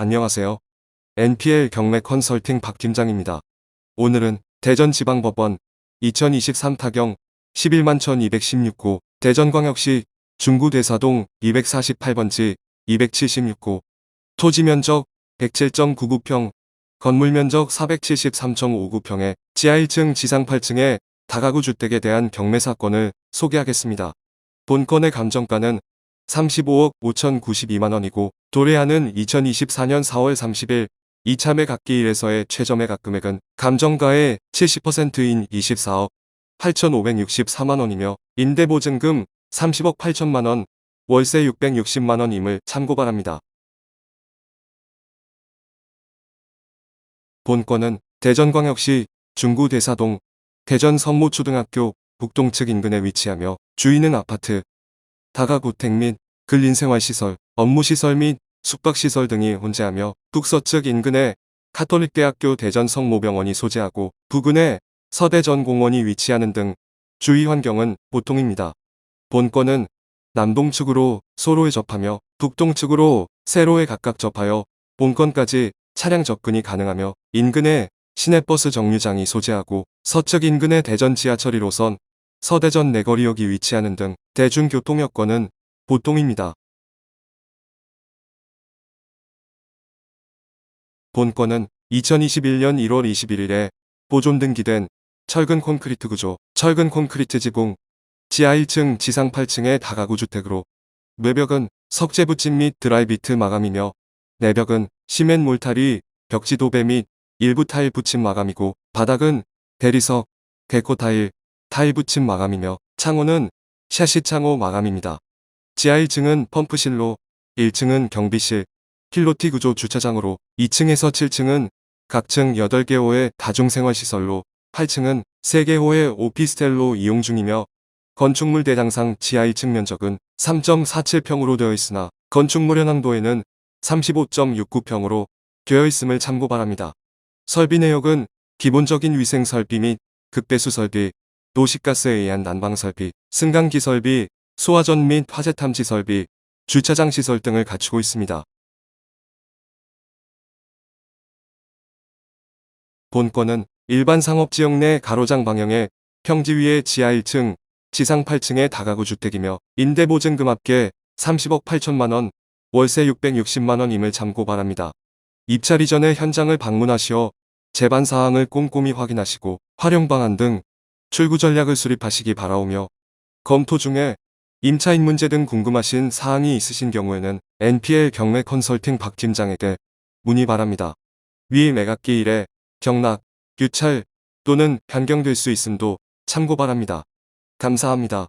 안녕하세요. NPL 경매 컨설팅 박 팀장입니다. 오늘은 대전지방법원 2023 타경 11만 1216호 대전광역시 중구대사동 248번지 276호 토지 면적 107.99평 건물 면적 473.59평의 지하 1층 지상 8층의 다가구 주택에 대한 경매 사건을 소개하겠습니다. 본건의 감정가는 35억 5,092만원이고 도래하는 2024년 4월 30일 이차 매각기 1에서의 최저 매각 금액은 감정가의 70%인 24억 8,564만원이며 임대보증금 30억 8천만원, 월세 660만원임을 참고 바랍니다. 본건은 대전광역시 중구 대사동 대전 선모초등학교 북동측 인근에 위치하며 주인은 아파트, 다가구택 및 근린생활시설, 업무시설 및 숙박시설 등이 혼재하며 북서 측 인근에 카톨릭대학교 대전성모병원이 소재하고 부근에 서대전공원이 위치하는 등 주위 환경은 보통입니다. 본건은 남동측으로 소로에 접하며 북동측으로 세로에 각각 접하여 본건까지 차량 접근이 가능하며 인근에 시내버스 정류장이 소재하고 서측 인근에 대전 지하철 1호선, 서대전 내거리역이 위치하는 등 대중교통 여건은 보통입니다. 본건은 2021년 1월 21일에 보존 등기된 철근 콘크리트 구조, 철근 콘크리트 지붕, 지하 1층 지상 8층의 다가구 주택으로 외벽은 석재 붙임 및 드라이비트 마감이며 내벽은 시멘 몰타리, 벽지 도배 및 일부 타일 붙임 마감이고 바닥은 대리석, 데코 타일, 타일 붙임 마감이며 창호는 샤시 창호 마감입니다. 지하 1층은 펌프실로 1층은 경비실, 필로티 구조 주차장으로 2층에서 7층은 각층 8개 호의 다중생활시설로 8층은 3개 호의 오피스텔로 이용 중이며 건축물 대장상 지하 1층 면적은 3.47평으로 되어 있으나 건축물 현황도에는 35.69평으로 되어 있음을 참고 바랍니다. 설비 내역은 기본적인 위생 설비 및 극배수 설비, 도시가스에 의한 난방 설비, 승강기 설비, 소화전 및 화재 탐지 설비, 주차장 시설 등을 갖추고 있습니다. 본건은 일반 상업지역 내 가로장 방향의 평지 위의 지하 1층, 지상 8층의 다가구 주택이며 임대보증금 합계 30억 8천만원, 월세 660만원임을 참고 바랍니다. 입찰 이전에 현장을 방문하시어 재반 사항을 꼼꼼히 확인하시고 활용 방안 등 출구 전략을 수립하시기 바라오며 검토 중에 임차인 문제 등 궁금하신 사항이 있으신 경우에는 NPL 경매 컨설팅 박 팀장에게 문의 바랍니다. 위 매각기 일에 경락, 유찰 또는 변경될 수 있음도 참고 바랍니다. 감사합니다.